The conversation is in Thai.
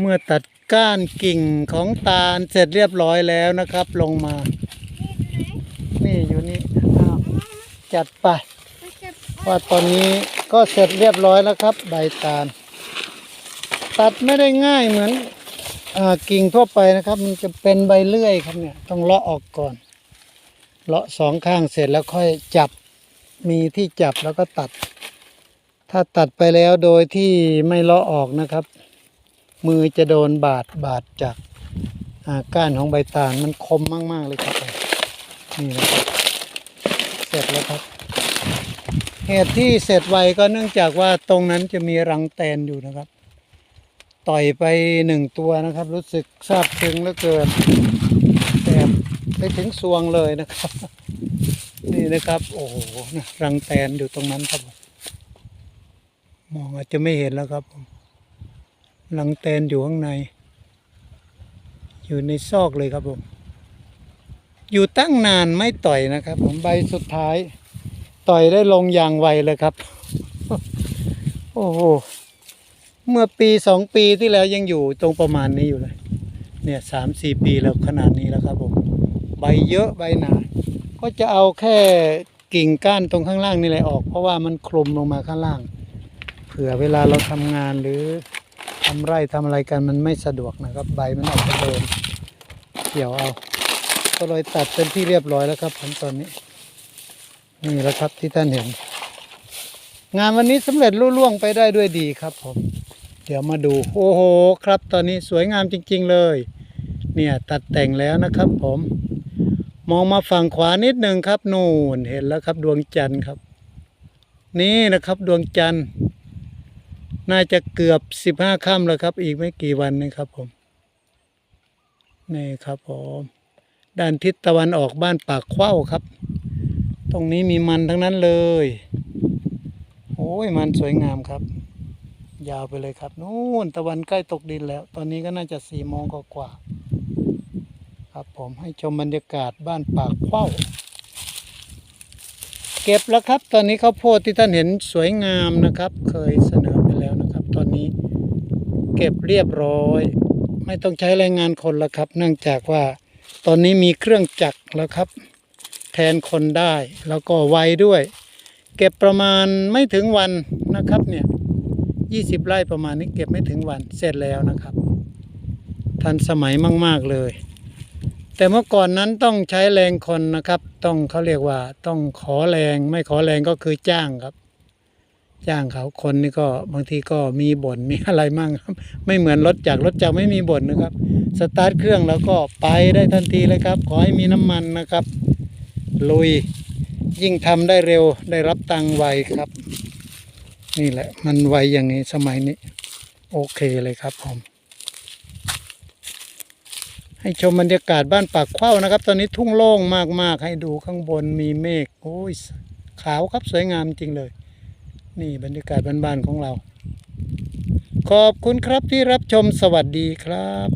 เมื่อตัดก้านกิ่งของตาลเสร็จเรียบร้อยแล้วนะครับ ลงมา นี่อยู่นี่อ้าวจัดไปว่าตอนนี้ก็เสร็จเรียบร้อยแล้วครับ ใบตาล ตัดไม่ได้ง่ายเหมือนอากิ่งทั่วไปนะครับ มันจะเป็นใบเลื่อยครับเนี่ยต้องเลาะออกก่อน เลาะสองข้างเสร็จแล้วค่อยจับมีที่จับแล้วก็ตัด ถ้าตัดไปแล้วโดยที่ไม่เลาะออกนะครับ มือจะโดนบาดบาดจากาก้านของใบตาลมันคมมาก ๆ เลยครับ นี่นะครับเสร็จแล้วครับ เหตุที่เสร็จไวก็เนื่องจากว่าตรงนั้นจะมีรังแตนอยู่นะครับ ต่อยไปหนึ่งตัวนะครับ รู้สึกซาบซึ้งเหลือเกินแสบไปถึงสวงเลยนะครับ นี่นะครับ โอ้โหรังแตนอยู่ตรงนั้นครับมมองอาจจะไม่เห็นแล้วครับผม รังแตนอยู่ข้างใน อยู่ในซอกเลยครับผม อยู่ตั้งนานไม่ต่อยนะครับ ผมใบสุดท้าย ต่อยได้ลงอย่างไวเลยครับ โอ้โหเมื่อปีสองปีที่แล้วยังอยู่ตรงประมาณนี้อยู่เลย เนี่ยสามสี่ปีแล้วขนาดนี้แล้วครับผมใบเยอะใบหนา ก็จะเอาแค่กิ่งก้านตรงข้างล่างนี่แหละออก เพราะว่ามันคลุมลงมาข้างล่าง เผื่อเวลาเราทำงานหรือ ทำไร่ทำอะไรกันมันไม่สะดวกนะครับ ใบมันอาจจะโดนเกี่ยวเอา ก็เลยตัดเป็นที่เรียบร้อยแล้วครับผมตอนนี้ นี่แหละครับที่ท่านเห็น งานวันนี้สำเร็จรุ่ล่วงไปได้ด้วยดีครับผม เดี๋ยวมาดู โอ้โห ครับ ตอนนี้สวยงามจริง ๆ เลย เนี่ยตัดแต่งแล้วนะครับผม มองมาฝั่งขวานิดหนึ่งครับ นู่นเห็นแล้วครับดวงจันทร์ครับ นี่นะครับดวงจันทร์ น่าจะเกือบสิบห้าค่ำแล้วครับ อีกไม่กี่วันนะครับผมนี่ครับผมด้านทิศตะวันออกบ้านปากเข้าครับ ตรงนี้มีมันทั้งนั้นเลยโอ้ยมันสวยงามครับ ยาวไปเลยครับนู่นตะวันใกล้ตกดินแล้ว ตอนนี้ก็น่าจะสี่โมงกว่าครับผมให้ชมบรรยากาศบ้านปากเข้าเก็บแล้วครับ ตอนนี้ข้าวโพดที่ท่านเห็นสวยงามนะครับ เคยเสนอ นี้ เก็บเรียบร้อย ไม่ต้องใช้แรงงานคนแล้วครับ เนื่องจากว่าตอนนี้มีเครื่องจักรแล้วครับ แทนคนได้แล้วก็ไวด้วย เก็บประมาณไม่ถึงวันนะครับเนี่ยยี่สิบไร่ประมาณนี้เก็บไม่ถึงวันเสร็จแล้วนะครับ ทันสมัยมาก ๆเลย แต่เมื่อก่อนนั้นต้องใช้แรงคนนะครับ ต้องเขาเรียกว่าต้องขอแรงไม่ขอแรงก็คือจ้างครับ จ้างเขาคนนี่ก็บางทีก็มีบ่นมีอะไรมั่งครับ ไม่เหมือนรถจักรรถจักรไม่มีบ่นนะครับ สตาร์ทเครื่องแล้วก็ไปได้ทันทีเลยครับ ขอให้มีน้ำมันนะครับ ลุยยิ่งทำได้เร็วได้รับตังไวครับ นี่แหละ มันไวอย่างนี้สมัยนี้ โอเคเลยครับผม ให้ชมบรรยากาศบ้านปากเข้านะครับ ตอนนี้ทุ่งโล่งมากๆ ให้ดูข้างบนมีเมฆโอ้ยขาวครับสวยงามจริงเลย นี่บรรยากาศบ้านๆของเรา ขอบคุณครับที่รับชมสวัสดีครับ